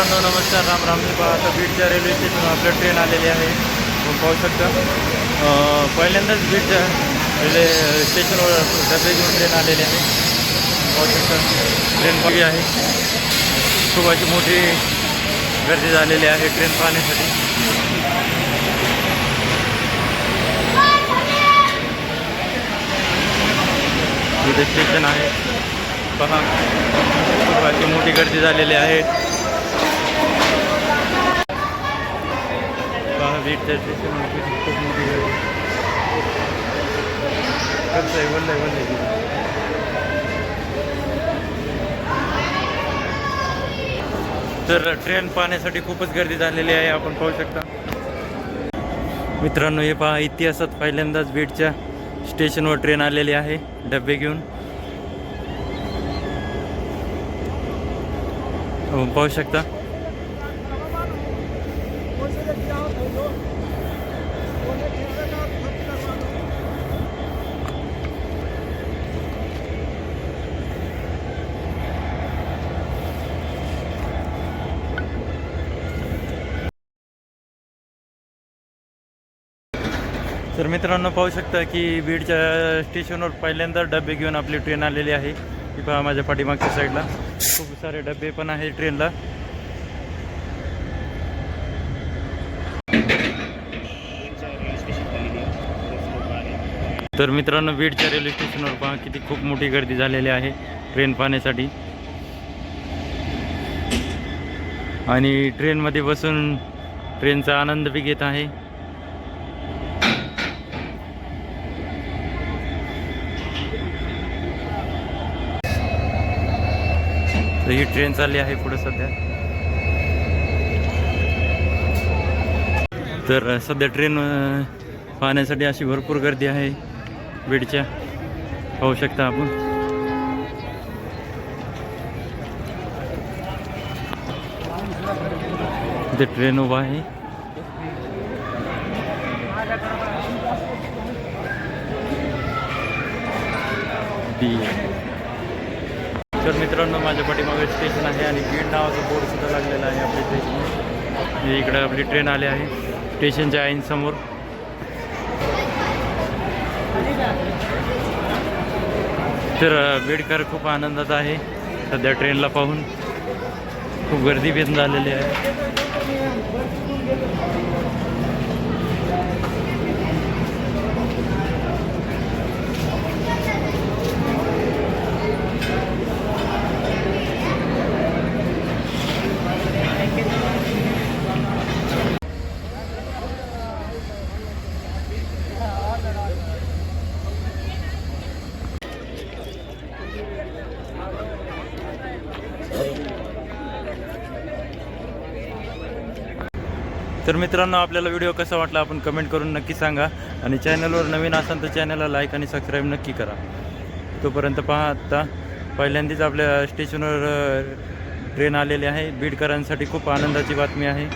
नमस्कार. राम राम. मी आता बीडच्या रेल्वे स्टेशनवर आपलं ट्रेन आलेली आहे. पाहू शकता. पहिल्यांदाच बीडच्या रेल्वे स्टेशनवर डबे घेऊन ट्रेन आलेली आहे. पाहू शकता. ट्रेन बघी आहे. खूप अशी मोठी गर्दी झालेली आहे ट्रेन पाहण्यासाठी. स्टेशन आहे. पहा. खूप अशी मोठी गर्दी झालेली आहे. पहा बीडच्या स्टेशनवर खूप मोठी गर्दी कसं आहे वल्लय वल्लय तर ट्रेन पाहण्यासाठी खूपच गर्दी झालेली आहे आपण पाहू शकता. मित्रांनो हे पहा इतिहासात पहिल्यांदाच बीडच्या स्टेशनवर ट्रेन आलेली आहे डबे घेऊन. आपण पाहू शकता. तर मित्रांनो पाहू शकता की बीडच्या स्टेशनवर पहिल्यांदा डबे घेऊन आपली ट्रेन आलेली आहे. ही पहा माझ्या पाठीमागच्या साईडला खूप सारे डबे पण आहे ट्रेनला तर मित्रांनो बीडच्या रेल्वे स्टेशनवर पहा किती खूप मोठी गर्दी झालेली आहे ट्रेन पाहण्यासाठी. आणि ट्रेनमध्ये बसून ट्रेनचा आनंद बी घेत आहे. तर ही ट्रेन चालली आहे पुढे सध्या. तर सध्या ट्रेन पाहण्यासाठी अशी भरपूर गर्दी आहे. बीडच्या पाहू शकता आपण. ते ट्रेन उभा आहे. तर मित्रांनो माझ्या पाठीमागे स्टेशन आहे आणि बीड नावाचा बोर्ड सुद्धा लागलेला आहे आपल्या स्टेशन इकडे आपली ट्रेन आली आहे. स्टेशनच्या आईन समोर. तर अ, खूप आनंदात आहे. सध्या ट्रेनला पाहून खूप गर्दी पण झालेली आहे. तर मित्रांनो आपल्याला व्हिडिओ कसा वाटला आपण कमेंट करून नक्की सांगा आणि चॅनलवर नवीन असाल तर चॅनलला लाईक आणि सबस्क्राईब नक्की करा. तोपर्यंत पहा आत्ता पहिल्यांदाच आपल्या स्टेशनवर ट्रेन आलेली आहे. बीडकरांसाठी खूप आनंदाची बातमी आहे.